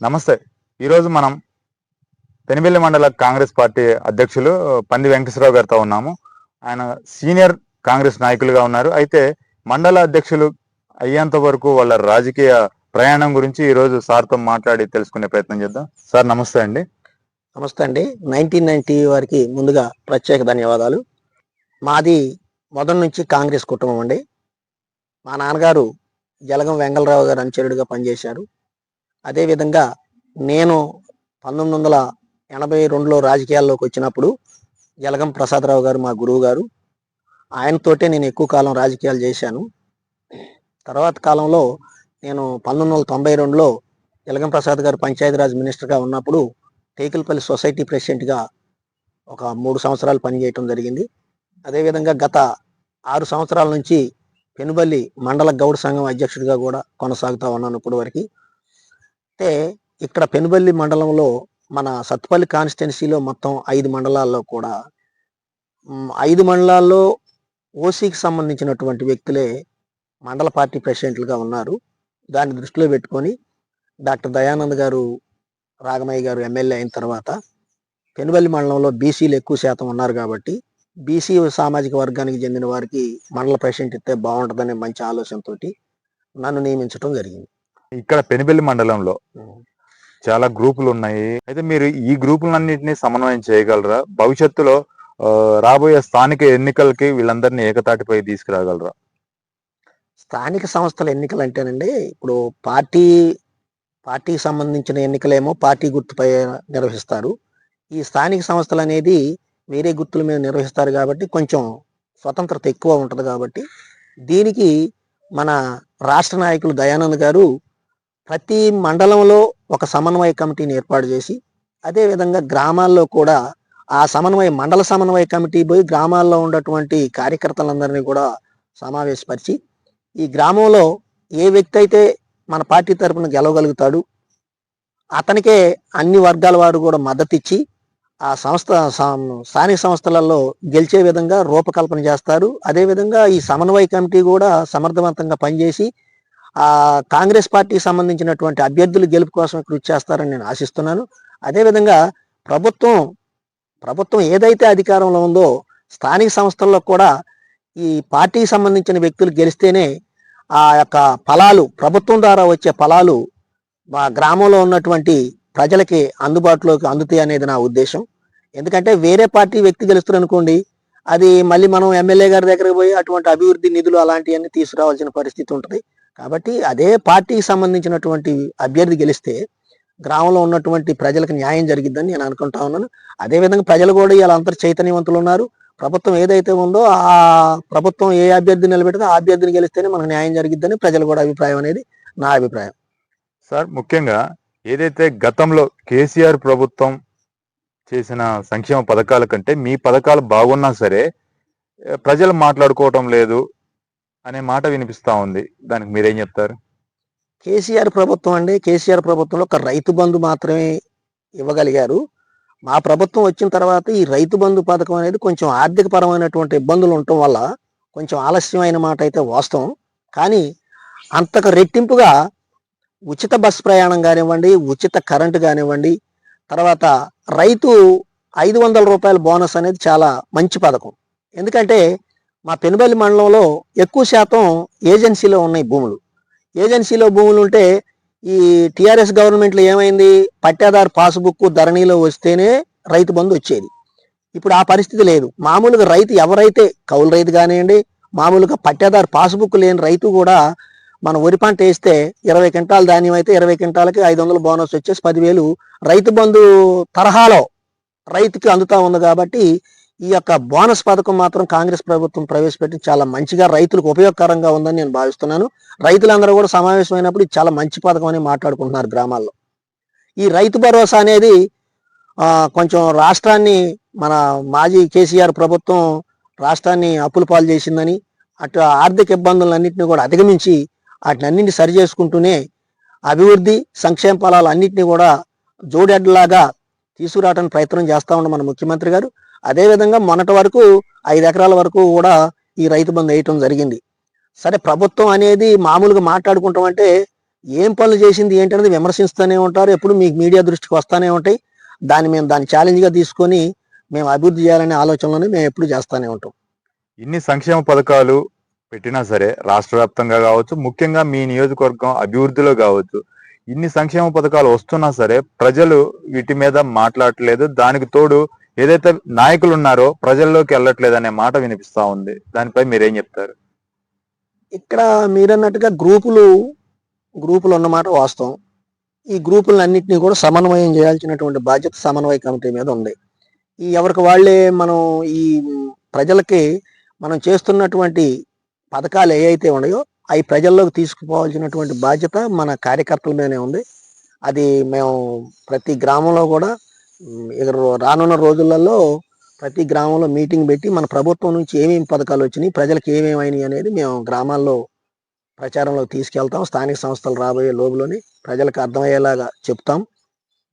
నమస్తే. ఈరోజు మనం పెనిబెల్లి మండల కాంగ్రెస్ పార్టీ అధ్యక్షులు పంది వెంకటేశ్వరరావు గారితో ఉన్నాము. ఆయన సీనియర్ కాంగ్రెస్ నాయకులుగా ఉన్నారు. అయితే మండల అధ్యక్షులు అయ్యేంత వరకు వాళ్ళ రాజకీయ ప్రయాణం గురించి ఈరోజు సార్తో మాట్లాడి తెలుసుకునే ప్రయత్నం చేద్దాం. సార్ నమస్తే అండి. నమస్తే అండి. నైన్టీన్ నైన్టీ వారికి ముందుగా ప్రత్యేక ధన్యవాదాలు. మాది మొదటి నుంచి కాంగ్రెస్ కుటుంబం అండి. మా నాన్నగారు జలగం వెంగళరావు గారు అనుచరుడిగా పనిచేశారు. అదేవిధంగా నేను పంతొమ్మిది వందల ఎనభై రెండులో రాజకీయాల్లోకి వచ్చినప్పుడు జలగం ప్రసాదరావు గారు మా గురువు గారు. ఆయనతోటే నేను ఎక్కువ కాలం రాజకీయాలు చేశాను. తర్వాత కాలంలో నేను పంతొమ్మిది వందల తొంభై రెండులో జలగం ప్రసాద్ గారు పంచాయతీరాజ్ మినిస్టర్గా ఉన్నప్పుడు టేకిల్పల్లి సొసైటీ ప్రెసిడెంట్గా ఒక మూడు సంవత్సరాలు పనిచేయటం జరిగింది. అదేవిధంగా గత ఆరు సంవత్సరాల నుంచి పెనుబల్లి మండల గౌడ సంఘం అధ్యక్షుడిగా కూడా కొనసాగుతా ఉన్నాను ఇప్పటివరకు. అయితే ఇక్కడ పెనుబల్లి మండలంలో మన సత్పల్లి కాన్స్టిట్యున్సీలో మొత్తం ఐదు మండలాల్లో కూడా ఐదు మండలాల్లో ఓసీకి సంబంధించినటువంటి వ్యక్తులే మండల పార్టీ ప్రెసిడెంట్లుగా ఉన్నారు. దాన్ని దృష్టిలో పెట్టుకొని డాక్టర్ దయానంద్ గారు రాగమయ్య గారు ఎమ్మెల్యే అయిన తర్వాత పెనుబల్లి మండలంలో బీసీలు ఎక్కువ శాతం ఉన్నారు కాబట్టి బీసీ సామాజిక వర్గానికి చెందిన వారికి మండల ప్రెసిడెంట్ ఇస్తే బాగుంటుందనే మంచి ఆలోచనతో నన్ను నియమించడం జరిగింది. ఇక్కడ పెనిబెల్లి మండలంలో చాలా గ్రూపులు ఉన్నాయి. అయితే మీరు ఈ గ్రూపులన్నింటినీ సమన్వయం చేయగలరా? భవిష్యత్తులో రాబోయే స్థానిక ఎన్నికలకి వీళ్ళందరినీ ఏకతాటిపై తీసుకురాగలరా? స్థానిక సంస్థల ఎన్నికలు అంటేనండి ఇప్పుడు పార్టీ పార్టీకి సంబంధించిన ఎన్నికలేమో పార్టీ గుర్తుపై నిర్వహిస్తారు. ఈ స్థానిక సంస్థలు అనేది వేరే గుర్తుల మీద నిర్వహిస్తారు కాబట్టి కొంచెం స్వతంత్రత ఎక్కువ ఉంటుంది కాబట్టి దీనికి మన రాష్ట్ర నాయకులు దయానంద్ గారు ప్రతి మండలంలో ఒక సమన్వయ కమిటీని ఏర్పాటు చేసి అదేవిధంగా గ్రామాల్లో కూడా ఆ సమన్వయ మండల సమన్వయ కమిటీ పోయి గ్రామాల్లో ఉన్నటువంటి కార్యకర్తలందరినీ కూడా సమావేశపరిచి ఈ గ్రామంలో ఏ వ్యక్తి అయితే మన పార్టీ తరపున గెలవగలుగుతాడు అతనికే అన్ని వర్గాల వారు కూడా మద్దతు ఇచ్చి ఆ సంస్థ స్థానిక సంస్థలలో గెలిచే విధంగా రూపకల్పన చేస్తారు. అదే విధంగా ఈ సమన్వయ కమిటీ కూడా సమర్థవంతంగా పనిచేసి ఆ కాంగ్రెస్ పార్టీకి సంబంధించినటువంటి అభ్యర్థులు గెలుపు కోసం కృషి చేస్తారని నేను ఆశిస్తున్నాను. అదే విధంగా ప్రభుత్వం ప్రభుత్వం ఏదైతే అధికారంలో ఉందో స్థానిక సంస్థల్లో కూడా ఈ పార్టీకి సంబంధించిన వ్యక్తులు గెలిస్తేనే ఆ యొక్క ఫలాలు ప్రభుత్వం ద్వారా వచ్చే ఫలాలు మా గ్రామంలో ఉన్నటువంటి ప్రజలకి అందుబాటులోకి అందుతాయి అనేది నా ఉద్దేశం. ఎందుకంటే వేరే పార్టీ వ్యక్తి గెలుస్తారు అనుకోండి అది మళ్ళీ మనం ఎమ్మెల్యే గారి దగ్గర పోయి అటువంటి అభివృద్ధి నిధులు అలాంటివన్నీ తీసుకురావాల్సిన పరిస్థితి ఉంటుంది. కాబట్టి అదే పార్టీకి సంబంధించినటువంటి అభ్యర్థి గెలిస్తే గ్రామంలో ఉన్నటువంటి ప్రజలకు న్యాయం జరిగిద్దని నేను అనుకుంటా ఉన్నాను. అదేవిధంగా ప్రజలు కూడా ఇలా అంతర్ చైతన్యవంతులు ఉన్నారు. ప్రభుత్వం ఏదైతే ఉందో ఆ ప్రభుత్వం ఏ అభ్యర్థి నిలబెడితే ఆ అభ్యర్థిని గెలిస్తేనే మనకు న్యాయం జరిగిద్దని ప్రజలు కూడా అభిప్రాయం అనేది నా అభిప్రాయం. సార్ ముఖ్యంగా ఏదైతే గతంలో కేసీఆర్ ప్రభుత్వం చేసిన సంక్షేమ పథకాల కంటే మీ పథకాలు బాగున్నా సరే ప్రజలు మాట్లాడుకోవటం లేదు అనే మాట వినిపిస్తా ఉంది. దానికి మీరేం చెప్తారు? కేసీఆర్ ప్రభుత్వం అండి. కేసీఆర్ ప్రభుత్వంలో ఒక రైతు బంధు మాత్రమే ఇవ్వగలిగారు. మా ప్రభుత్వం వచ్చిన తర్వాత ఈ రైతు బంధు పథకం అనేది కొంచెం ఆర్థిక పరమైనటువంటి ఇబ్బందులు ఉండటం వల్ల కొంచెం ఆలస్యమైన మాట అయితే వాస్తవం. కానీ అంతకు రెట్టింపుగా ఉచిత బస్సు ప్రయాణం కానివ్వండి ఉచిత కరెంటు కానివ్వండి తర్వాత రైతు ఐదు వందల రూపాయల బోనస్ అనేది చాలా మంచి పథకం. ఎందుకంటే మా పెనుబల్లి మండలంలో ఎక్కువ శాతం ఏజెన్సీలో ఉన్నాయి భూములు. ఏజెన్సీలో భూములు ఉంటే ఈ టీఆర్ఎస్ గవర్నమెంట్లో ఏమైంది? పట్టాదారు పాస్బుక్ ధరణిలో వస్తేనే రైతు బంధు వచ్చేది. ఇప్పుడు ఆ పరిస్థితి లేదు. మామూలుగా రైతు ఎవరైతే కౌలు రైతు కానివ్వండి మామూలుగా పట్టాదారు పాస్బుక్ లేని రైతు కూడా మన వరి పంట వేస్తే ఇరవై క్వింటాల ధాన్యం అయితే ఇరవై క్వింటాలకి ఐదు వందల బోనస్ వచ్చేసి పదివేలు రైతు బంధు తరహాలో రైతుకి అందుతా ఉంది కాబట్టి ఈ యొక్క బోనస్ పథకం మాత్రం కాంగ్రెస్ ప్రభుత్వం ప్రవేశపెట్టి చాలా మంచిగా రైతులకు ఉపయోగకరంగా ఉందని నేను భావిస్తున్నాను. రైతులందరూ కూడా సమావేశమైనప్పుడు ఇది చాలా మంచి పథకం అని మాట్లాడుకుంటున్నారు గ్రామాల్లో. ఈ రైతు భరోసా అనేది కొంచెం రాష్ట్రాన్ని మన మాజీ కేసీఆర్ ప్రభుత్వం రాష్ట్రాన్ని అప్పుల పాలు చేసిందని అటు ఆర్థిక ఇబ్బందులన్నింటినీ కూడా అధిగమించి వాటినన్నింటినీ సరి చేసుకుంటూనే అభివృద్ధి సంక్షేమ ఫలాలు అన్నింటినీ కూడా జోడెడ్లాగా తీసుకురావడానికి ప్రయత్నం చేస్తా ఉన్న మన ముఖ్యమంత్రి గారు. అదేవిధంగా మొన్నటి వరకు ఐదు ఎకరాల వరకు కూడా ఈ రైతు బంధు వేయటం జరిగింది. సరే ప్రభుత్వం అనేది మామూలుగా మాట్లాడుకుంటాం అంటే ఏం పనులు చేసింది ఏంటనేది విమర్శిస్తూనే ఉంటారు. ఎప్పుడు మీకు మీడియా దృష్టికి వస్తూనే ఉంటాయి. దాన్ని మేము దాన్ని ఛాలెంజ్గా తీసుకొని మేము అభివృద్ధి చేయాలనే ఆలోచనలోనే మేము ఎప్పుడు చేస్తూనే ఉంటాం. ఇన్ని సంక్షేమ పథకాలు పెట్టినా సరే రాష్ట్ర వ్యాప్తంగా కావచ్చు ముఖ్యంగా మీ నియోజకవర్గం అభివృద్ధిలో కావచ్చు ఇన్ని సంక్షేమ పథకాలు వస్తున్నా సరే ప్రజలు వీటి మీద మాట్లాడలేదు దానికి తోడు ఏదైతే నాయకులు ఉన్నారో ప్రజల్లోకి వెళ్ళట్లేదు అనే మాట వినిపిస్తా ఉంది. దానిపై మీరేం చెప్తారు? ఇక్కడ మీరన్నట్టుగా గ్రూపులు గ్రూపులు ఉన్నమాట వాస్తవం. ఈ గ్రూపులన్నింటినీ కూడా సమన్వయం చేయాల్సినటువంటి బాధ్యత సమన్వయ కమిటీ మీద ఉంది. ఈ ఎవరికి వాళ్ళే మనం ఈ ప్రజలకి మనం చేస్తున్నటువంటి పథకాలు ఏవైతే ఉన్నాయో అవి ప్రజల్లోకి తీసుకుపోవాల్సినటువంటి బాధ్యత మన కార్యకర్తల మీదనే ఉంది. అది మేము ప్రతి గ్రామంలో కూడా ఇక రానున్న రోజులలో ప్రతి గ్రామంలో మీటింగ్ పెట్టి మన ప్రభుత్వం నుంచి ఏమేమి పథకాలు వచ్చినాయి ప్రజలకు ఏమేమి అయినాయి అనేది మేము గ్రామాల్లో ప్రచారంలో తీసుకెళ్తాం. స్థానిక సంస్థలు రాబోయే లోబులోని ప్రజలకు అర్థమయ్యేలాగా చెప్తాం.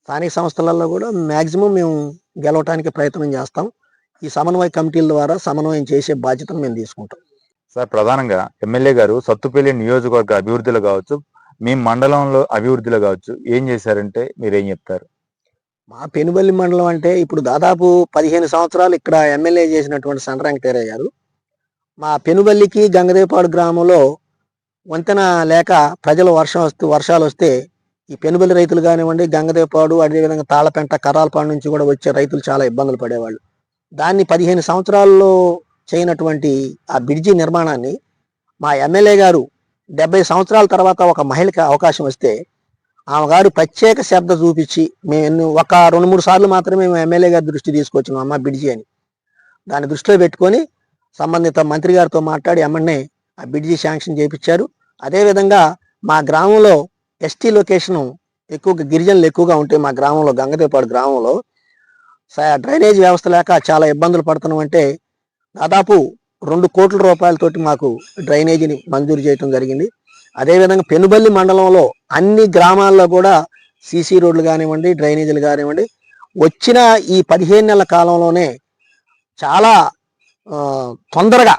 స్థానిక సంస్థలలో కూడా మ్యాక్సిమం మేము గెలవటానికి ప్రయత్నం చేస్తాం. ఈ సమన్వయ కమిటీల ద్వారా సమన్వయం చేసే బాధ్యతను మేము తీసుకుంటాం. సార్ ప్రధానంగా ఎమ్మెల్యే గారు సత్తుపల్లి నియోజకవర్గ అభివృద్ధిలో కావచ్చు మీ మండలంలో అభివృద్ధిలో కావచ్చు ఏం చేశారంటే మీరేం చెప్తారు? మా పెనుబల్లి మండలం అంటే ఇప్పుడు దాదాపు పదిహేను సంవత్సరాలు ఇక్కడ ఎమ్మెల్యే చేసినటువంటి సండ్రంకటేరయ్య గారు. మా పెనుబల్లికి గంగదేపాడు గ్రామంలో వంతెన లేక ప్రజలు వర్షం వస్తూ వర్షాలు వస్తే ఈ పెనుబల్లి రైతులు కానివ్వండి గంగదేపాడు అదేవిధంగా తాళపెంట కరాలపాడు నుంచి కూడా వచ్చే రైతులు చాలా ఇబ్బందులు పడేవాళ్ళు. దాన్ని పదిహేను సంవత్సరాల్లో చేయనటువంటి ఆ బ్రిడ్జి నిర్మాణాన్ని మా ఎమ్మెల్యే గారు డెబ్బై సంవత్సరాల తర్వాత ఒక మహిళకి అవకాశం వస్తే ఆమెగారు ప్రత్యేక శ్రద్ధ చూపించి మేము ఒక రెండు మూడు సార్లు మాత్రమే మేము ఎమ్మెల్యే గారి దృష్టి తీసుకొచ్చినాం. అమ్మ బిడ్జి అని. దాన్ని దృష్టిలో పెట్టుకొని సంబంధిత మంత్రి గారితో మాట్లాడి ఎమ్మెల్యే ఆ బిడ్జి శాంక్షన్ చేయించారు. అదేవిధంగా మా గ్రామంలో ఎస్టీ లొకేషన్ ఎక్కువగా గిరిజనులు ఎక్కువగా ఉంటే మా గ్రామంలో గంగదేపాడు గ్రామంలో స- డ్రైనేజ్ వ్యవస్థ లేక చాలా ఇబ్బందులు పడుతున్నాం అంటే దాదాపు రెండు కోట్ల రూపాయలతోటి మాకు డ్రైనేజీని మంజూరు చేయటం జరిగింది. అదేవిధంగా పెనుబల్లి మండలంలో అన్ని గ్రామాల్లో కూడా సీసీ రోడ్లు కానివ్వండి డ్రైనేజీలు కానివ్వండి వచ్చిన ఈ పదిహేను నెలల కాలంలోనే చాలా తొందరగా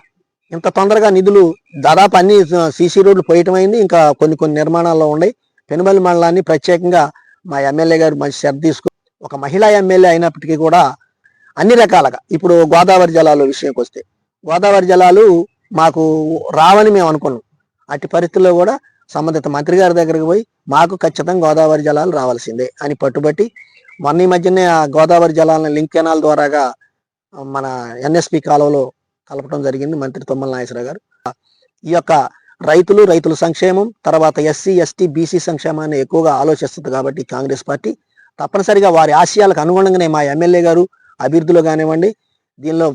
ఇంత తొందరగా నిధులు దాదాపు అన్ని సీసీ రోడ్లు పోయటమైంది. ఇంకా కొన్ని కొన్ని నిర్మాణాల్లో ఉన్నాయి. పెనుబల్లి మండలాన్ని ప్రత్యేకంగా మా ఎమ్మెల్యే గారు మంచి శ్రద్ధ తీసుకు ఒక మహిళా ఎమ్మెల్యే అయినప్పటికీ కూడా అన్ని రకాలుగా. ఇప్పుడు గోదావరి జలాల విషయంకి వస్తే గోదావరి జలాలు మాకు రావని మేము అనుకున్నాం. అట్టి పరిస్థితుల్లో కూడా సంబంధిత మంత్రి గారి దగ్గరికి పోయి మాకు ఖచ్చితంగా గోదావరి జలాలు రావాల్సిందే అని పట్టుబట్టి మొన్న ఈ మధ్యనే ఆ గోదావరి జలాలను లింక్ కెనాల్ ద్వారాగా మన ఎన్ఎస్పి కాలువలో కలపడం జరిగింది మంత్రి తుమ్మల నాగేశ్వరరావు గారు. ఈ యొక్క రైతులు రైతుల సంక్షేమం తర్వాత ఎస్సీ ఎస్టీ బీసీ సంక్షేమాన్ని ఎక్కువగా ఆలోచిస్తుంది కాబట్టి కాంగ్రెస్ పార్టీ తప్పనిసరిగా వారి ఆశయాలకు అనుగుణంగానే మా ఎమ్మెల్యే గారు అభివృద్ధిలో కానివ్వండి దీనిలో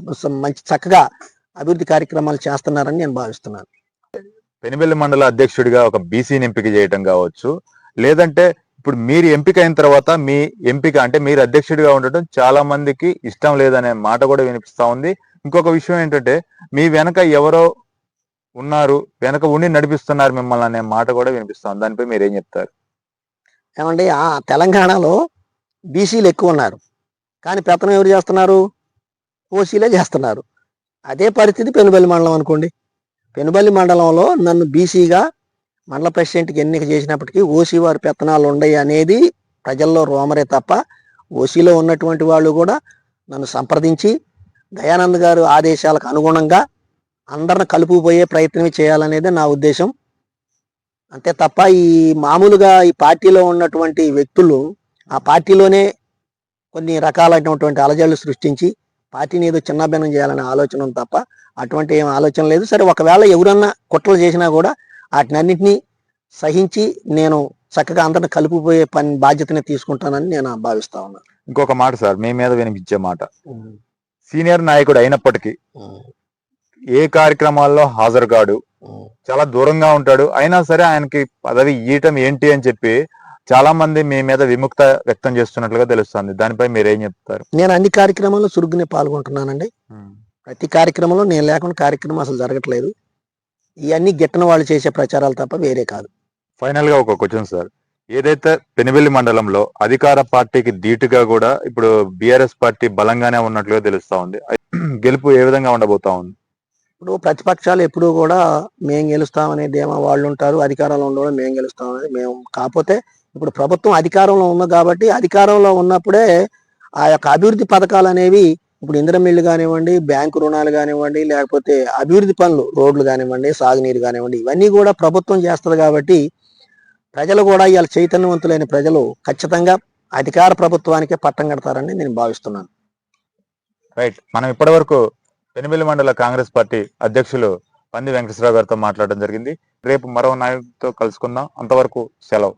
మంచి చక్కగా అభివృద్ధి కార్యక్రమాలు చేస్తున్నారని నేను భావిస్తున్నాను. పెనుబెల్లి మండల అధ్యక్షుడిగా ఒక బీసీని ఎంపిక చేయటం కావచ్చు. లేదంటే ఇప్పుడు మీరు ఎంపిక అయిన తర్వాత మీ ఎంపిక అంటే మీరు అధ్యక్షుడిగా ఉండటం చాలా మందికి ఇష్టం లేదనే మాట కూడా వినిపిస్తా ఉంది. ఇంకొక విషయం ఏంటంటే మీ వెనక ఎవరో ఉన్నారు వెనక ఉండి నడిపిస్తున్నారు మిమ్మల్ని అనే మాట కూడా వినిపిస్తా ఉంది. దానిపై మీరు ఏం చెప్తారు? ఏమండి ఆ తెలంగాణలో బీసీలు ఎక్కువ ఉన్నారు. కానీ పెత్తనం ఎవరు చేస్తున్నారు? ఓసీలే చేస్తున్నారు. అదే పరిస్థితి పెనుబల్లి మండలం అనుకోండి. పెనుబల్లి మండలంలో నన్ను బీసీగా మండల ప్రెసిడెంట్కి ఎన్నిక చేసినప్పటికీ ఓసీ వారి పెత్తనాలు ఉన్నాయి అనేది ప్రజల్లో రోమరే తప్ప ఓసీలో ఉన్నటువంటి వాళ్ళు కూడా నన్ను సంప్రదించి దయానంద్ గారు ఆదేశాలకు అనుగుణంగా అందరిని కలుపుపోయే ప్రయత్నమే చేయాలనేది నా ఉద్దేశం. అంతే తప్ప ఈ మామూలుగా ఈ పార్టీలో ఉన్నటువంటి వ్యక్తులు ఆ పార్టీలోనే కొన్ని రకాలైనటువంటి అలజడులు సృష్టించి పార్టీని ఏదో చిన్నభిన్నం చేయాలనే ఆలోచన తప్ప అటువంటి ఏం ఆలోచన లేదు. సరే ఒకవేళ ఎవరన్నా కుట్రలు చేసినా కూడా వాటినన్నింటినీ సహించి నేను చక్కగా అందరిని కలుపుపోయే పని బాధ్యతని తీసుకుంటానని నేను భావిస్తా ఉన్నాను ఇంకొక మాట సార్ మీ మీద వినిపించే మాట. సీనియర్ నాయకుడు అయినప్పటికీ ఏ కార్యక్రమాల్లో హాజరు కాడు చాలా దూరంగా ఉంటాడు. అయినా సరే ఆయనకి పదవి ఇయ్యటం ఏంటి అని చెప్పి చాలా మంది మీ మీద విముక్త వ్యక్తం చేస్తున్నట్లుగా తెలుస్తుంది. దానిపై మీరేం చెప్తారు? నేను అన్ని కార్యక్రమాల్లో చురుగ్గానే పాల్గొంటున్నానండి. ప్రతి కార్యక్రమంలో నేను లేకుండా కార్యక్రమం అసలు జరగట్లేదు. ఇవన్నీ గిట్టన వాళ్ళు చేసే ప్రచారాలు తప్ప వేరే కాదు. ఫైనల్గా ఒక క్వశ్చన్ సార్. ఏదైతే పెనుబెల్లి మండలంలో అధికార పార్టీకి ధీటుగా కూడా ఇప్పుడు బిఆర్ఎస్ పార్టీ బలంగానే ఉన్నట్లుగా తెలుస్తా ఉంది. గెలుపు ఏ విధంగా ఉండబోతా ఉంది? ఇప్పుడు ప్రతిపక్షాలు ఎప్పుడూ కూడా మేము గెలుస్తామనే ధీమా వాళ్ళు ఉంటారు అధికారంలో ఉండడం మేము గెలుస్తామనేది మేము కాకపోతే ఇప్పుడు ప్రభుత్వం అధికారంలో ఉంది కాబట్టి అధికారంలో ఉన్నప్పుడే ఆ యొక్క అభివృద్ధి పథకాలు అనేవి ఇప్పుడు ఇంద్రమిల్లు కానివ్వండి బ్యాంకు రుణాలు కానివ్వండి లేకపోతే అభివృద్ధి పనులు రోడ్లు కానివ్వండి సాగునీరు కానివ్వండి ఇవన్నీ కూడా ప్రభుత్వం చేస్తుంది కాబట్టి ప్రజలు కూడా ఇవాళ చైతన్యవంతులైన ప్రజలు ఖచ్చితంగా అధికార ప్రభుత్వానికే పట్టం కడతారని నేను భావిస్తున్నాను. రైట్. మనం ఇప్పటి వరకు మండల కాంగ్రెస్ పార్టీ అధ్యక్షులు పంది వెంకటేశ్వరరావు గారితో మాట్లాడడం జరిగింది. రేపు మరో నాయకుడితో కలుసుకుందాం. అంతవరకు సెలవు.